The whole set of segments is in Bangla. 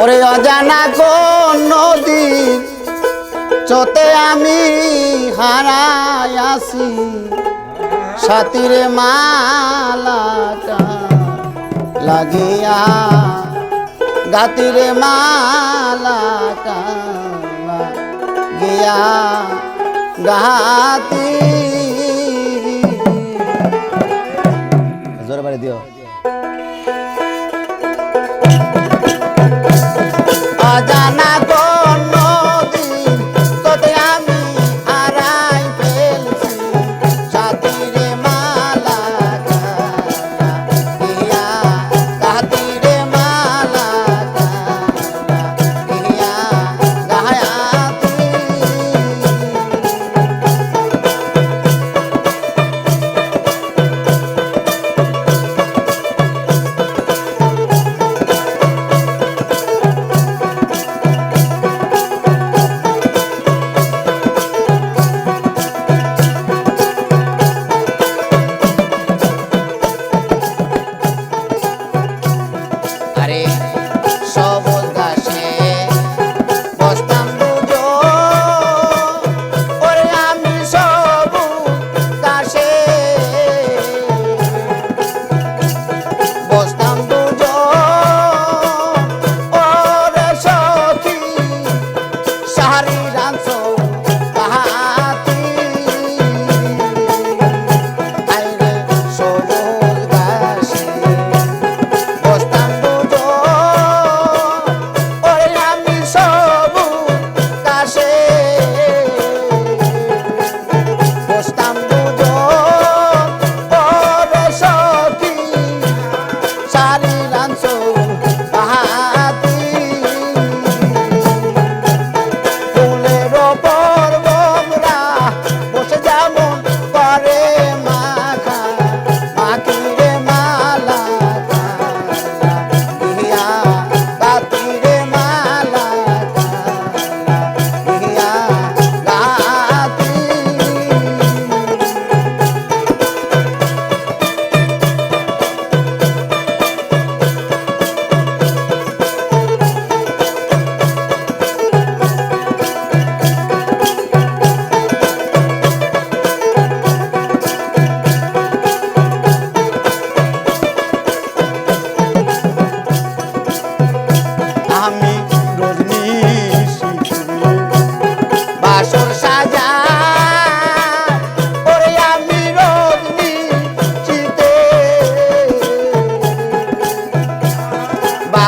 ওরে অজানা কোন নদী চতে আমি হারাই আসি সাতিরে মালা লাগিয়া, গাতিরে মালা গিয়া গাতি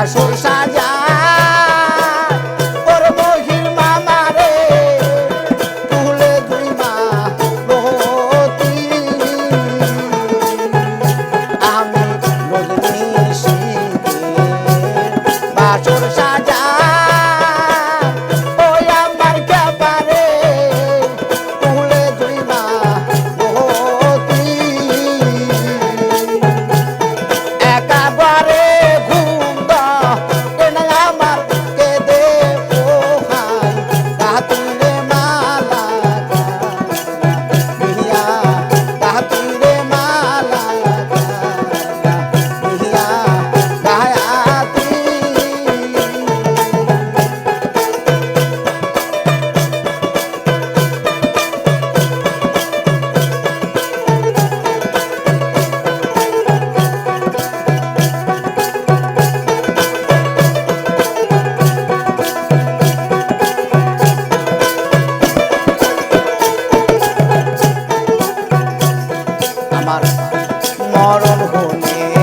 সরষা আমার মরণ হলে